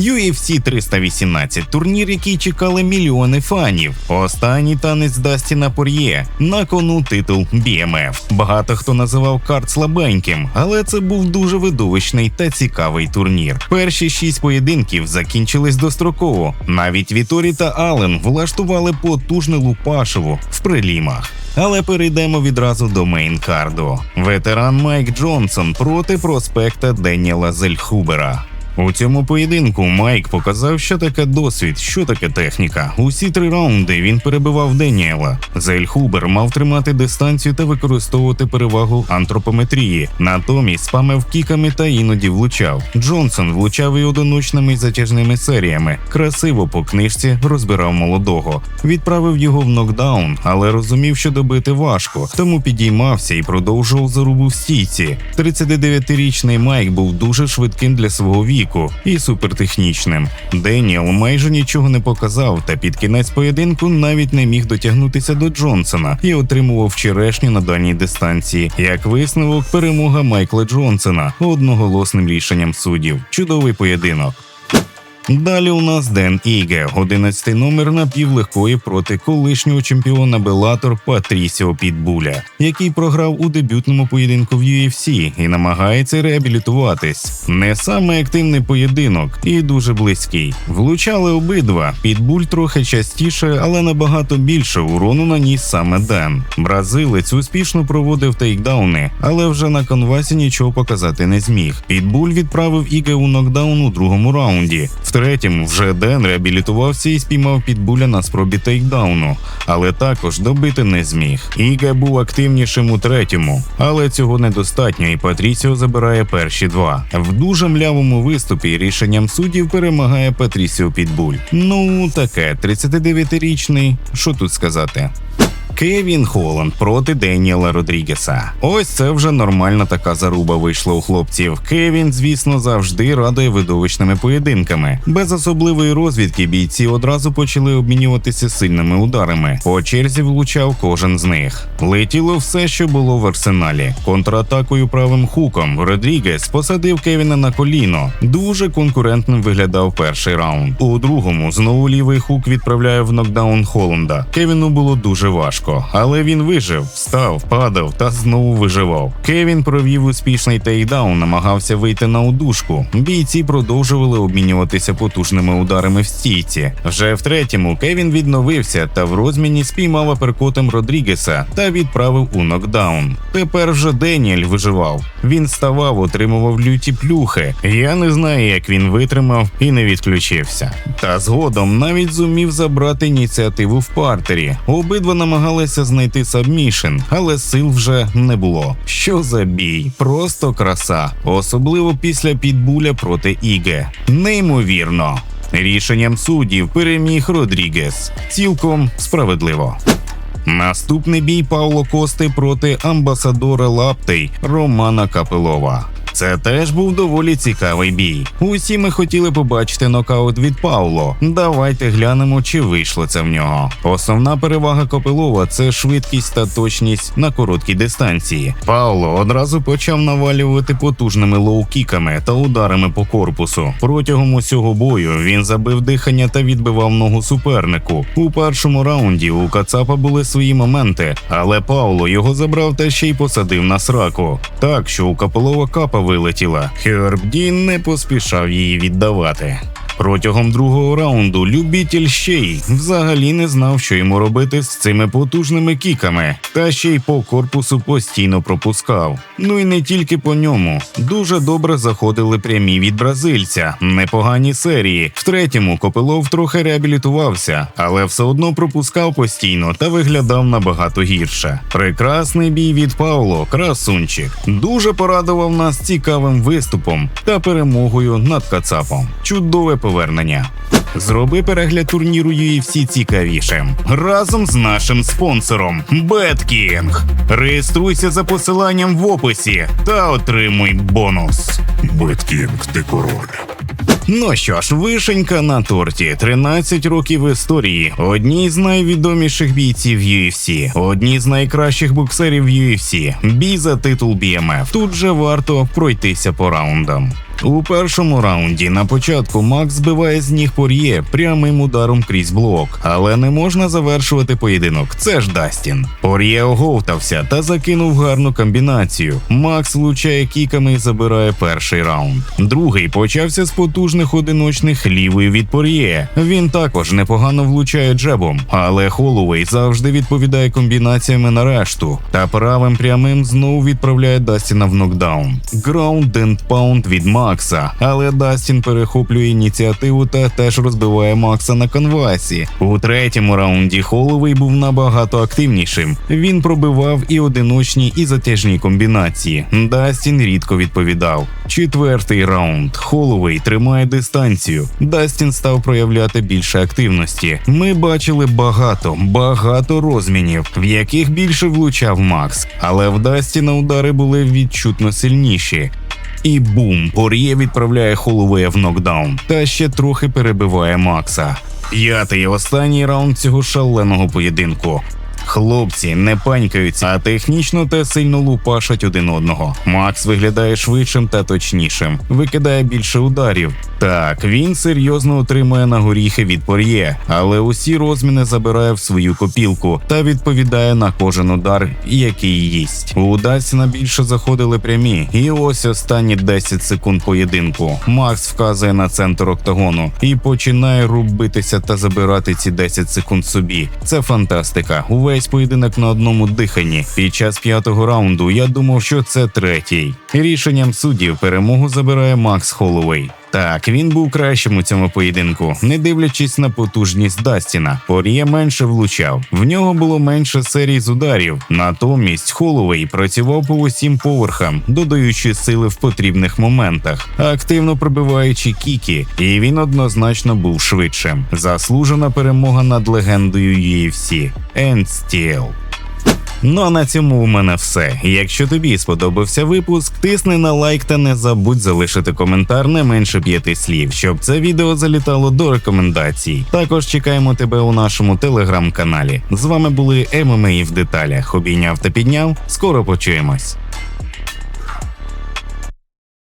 UFC 318 – турнір, який чекали мільйони фанів. Останній танець Дастіна Пор'є на кону титул BMF. Багато хто називав карт слабеньким, але це був дуже видовищний та цікавий турнір. Перші шість поєдинків закінчились достроково. Навіть Віторі та Аллен влаштували потужне лупашево в прилімах. Але перейдемо відразу до мейн-карду. Ветеран Майк Джонсон проти проспекта Деніела Зельхубера. У цьому поєдинку Майк показав, що таке досвід, що таке техніка. Усі три раунди він перебивав Деніела. Зельхубер мав тримати дистанцію та використовувати перевагу антропометрії. Натомість спамив кіками та іноді влучав. Джонсон влучав і одиночними затяжними серіями. Красиво по книжці розбирав молодого. Відправив його в нокдаун, але розумів, що добити важко, тому підіймався і продовжував зарубу в стійці. 39-річний Майк був дуже швидким для свого віку і супертехнічним. Деніел майже нічого не показав, та під кінець поєдинку навіть не міг дотягнутися до Джонсона і отримував черешню на дальній дистанції. Як висновок, перемога Майкла Джонсона одноголосним рішенням суддів. Чудовий поєдинок. Далі у нас Ден Іге, 11 номер напівлегкої проти колишнього чемпіона Белатор Патрісіо Підбуля, який програв у дебютному поєдинку в UFC і намагається реабілітуватись. Не саме активний поєдинок і дуже близький. Влучали обидва. Підбуль трохи частіше, але набагато більше урону наніс саме Ден. Бразилець успішно проводив тейкдауни, але вже на конвасі нічого показати не зміг. Підбуль відправив Іге у нокдаун у другому раунді. В третьому вже Ден реабілітувався і спіймав підбуля на спробі тейкдауну, але також добити не зміг. Іге був активнішим у третьому, але цього недостатньо, і Патрісіо забирає перші два. В дуже млявому виступі рішенням суддів перемагає Патрісіо Підбуль. Ну таке, 39-річний. Що тут сказати? Кевін Холланд проти Деніела Родрігеса. Ось це вже нормальна така заруба вийшла у хлопців. Кевін, звісно, завжди радує видовищними поєдинками. Без особливої розвідки бійці одразу почали обмінюватися сильними ударами. По черзі влучав кожен з них. Летіло все, що було в арсеналі. Контратакою правим хуком Родрігес посадив Кевіна на коліно. Дуже конкурентним виглядав перший раунд. У другому знову лівий хук відправляє в нокдаун Холланда. Кевіну було дуже важко але він вижив, встав, падав та знову виживав. Кевін провів успішний тейкдаун, намагався вийти на удушку. Бійці продовжували обмінюватися потужними ударами в стійці. Вже в третьому Кевін відновився та в розміні спіймав аперкотом Родрігеса та відправив у нокдаун. Тепер вже Деніель виживав. Він ставав, отримував люті плюхи. Я не знаю, як він витримав і не відключився. Та згодом навіть зумів забрати ініціативу в партері. Обидва намагалися знайти сабмішн, але сил вже не було. Що за бій? Просто краса, особливо після підбуля проти Іге. Неймовірно. Рішенням суддів переміг Родрігес. Цілком справедливо. Наступний бій Павло Кости проти амбасадора Лаптей Романа Капелова. Це теж був доволі цікавий бій. Усі ми хотіли побачити нокаут від Пауло. Давайте глянемо, чи вийшло це в нього. Основна перевага Копилова це швидкість та точність на короткій дистанції. Пауло одразу почав навалювати потужними лоу-кіками та ударами по корпусу. Протягом усього бою він забив дихання та відбивав ногу супернику. У першому раунді у Кацапа були свої моменти, але Пауло його забрав та ще й посадив на сраку. Так що у Капелова капа вилетіла. Хербдін не поспішав її віддавати. Протягом другого раунду любітель Щей взагалі не знав, що йому робити з цими потужними кіками, та ще й по корпусу постійно пропускав. Ну і не тільки по ньому. Дуже добре заходили прямі від бразильця, непогані серії. В третьому Копилов трохи реабілітувався, але все одно пропускав постійно та виглядав набагато гірше. Прекрасний бій від Пауло, красунчик. Дуже порадував нас цікавим виступом та перемогою над Кацапом. Чудове повернення. Зроби перегляд турніру UFC цікавішим разом з нашим спонсором BetKing. Реєструйся за посиланням в описі та отримуй бонус. Беткінг, ти король. Ну що ж, вишенька на торті, 13 років історії, одні з найвідоміших бійців UFC, одні з найкращих боксерів UFC, бій за титул BMF. Тут же варто пройтися по раундам. У першому раунді на початку Макс збиває з ніг Пор'є прямим ударом крізь блок, але не можна завершувати поєдинок. Це ж Дастін. Пор'є оговтався та закинув гарну комбінацію. Макс влучає кіками і забирає перший раунд. Другий почався з потужних одиночних лівої від Пор'є. Він також непогано влучає джебом, але Холлоуей завжди відповідає комбінаціями на решту та правим прямим знову відправляє Дастіна в нокдаун. Ground and Pound від Макса, але Дастін перехоплює ініціативу та теж розбиває Макса на конвасі. У третьому раунді Холлоуей був набагато активнішим. Він пробивав і одиночні, і затяжні комбінації. Дастін рідко відповідав. Четвертий раунд. Холлоуей тримає дистанцію. Дастін став проявляти більше активності. Ми бачили багато, багато розмінів, в яких більше влучав Макс, але в Дастіна удари були відчутно сильніші. І бум, Пор'є відправляє Холлоуея в нокдаун та ще трохи перебиває Макса. П'ятий і останній раунд цього шаленого поєдинку. Хлопці не панькаються, а технічно та сильно лупашать один одного. Макс виглядає швидшим та точнішим, викидає більше ударів. Так, він серйозно отримує на горіхи від пор'є, але усі розміни забирає в свою копілку та відповідає на кожен удар, який їсть. У Дастіна більше заходили прямі, і ось останні 10 секунд поєдинку. Макс вказує на центр октагону і починає рубитися та забирати ці 10 секунд собі. Це фантастика. Увесь поєдинок на одному диханні. Під час п'ятого раунду я думав, що це третій. Рішенням суддів перемогу забирає Макс Холлоуей. Так, він був кращим у цьому поєдинку, не дивлячись на потужність Дастіна. Пор'є менше влучав. В нього було менше серій з ударів. Натомість Холлоуей працював по усім поверхам, додаючи сили в потрібних моментах, активно пробиваючи кіки, і він однозначно був швидшим. Заслужена перемога над легендою UFC. Steel. Ну а на цьому у мене все. Якщо тобі сподобався випуск, тисни на лайк та не забудь залишити коментар не менше п'яти слів, щоб це відео залітало до рекомендацій. Також чекаємо тебе у нашому телеграм-каналі. З вами були ММА в деталях. Обійняв та підняв. Скоро почуємось.